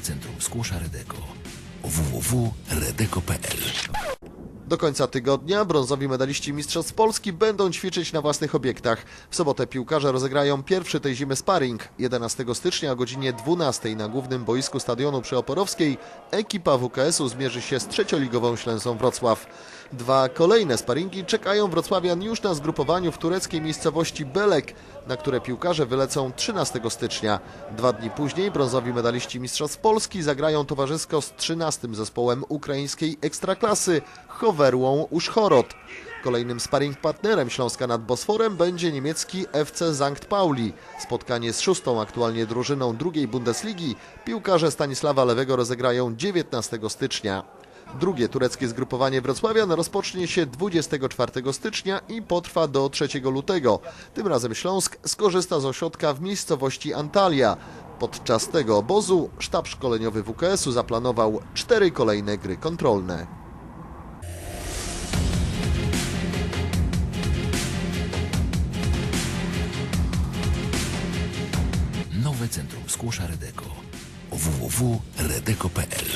Centrum Skłosza Redeko www.redeko.pl Do końca tygodnia brązowi medaliści Mistrzostw Polski będą ćwiczyć na własnych obiektach. W sobotę piłkarze rozegrają pierwszy tej zimy sparring. 11 stycznia o godzinie 12 na głównym boisku stadionu przy Oporowskiej ekipa WKS-u zmierzy się z trzecioligową Ślęsą Wrocław. Dwa kolejne sparingi czekają wrocławian już na zgrupowaniu w tureckiej miejscowości Belek, na które piłkarze wylecą 13 stycznia. Dwa dni później brązowi medaliści Mistrzostw Polski zagrają towarzysko z 13 zespołem ukraińskiej ekstraklasy Chowerłą Uszchorod. Kolejnym sparring partnerem Śląska nad Bosforem będzie niemiecki FC Sankt Pauli. Spotkanie z szóstą aktualnie drużyną drugiej Bundesligi piłkarze Stanisława Lewego rozegrają 19 stycznia. Drugie tureckie zgrupowanie Wrocławian rozpocznie się 24 stycznia i potrwa do 3 lutego. Tym razem Śląsk skorzysta z ośrodka w miejscowości Antalya. Podczas tego obozu sztab szkoleniowy WKS-u zaplanował cztery kolejne gry kontrolne. Nowe Centrum Skłosza Redeko www.redeko.pl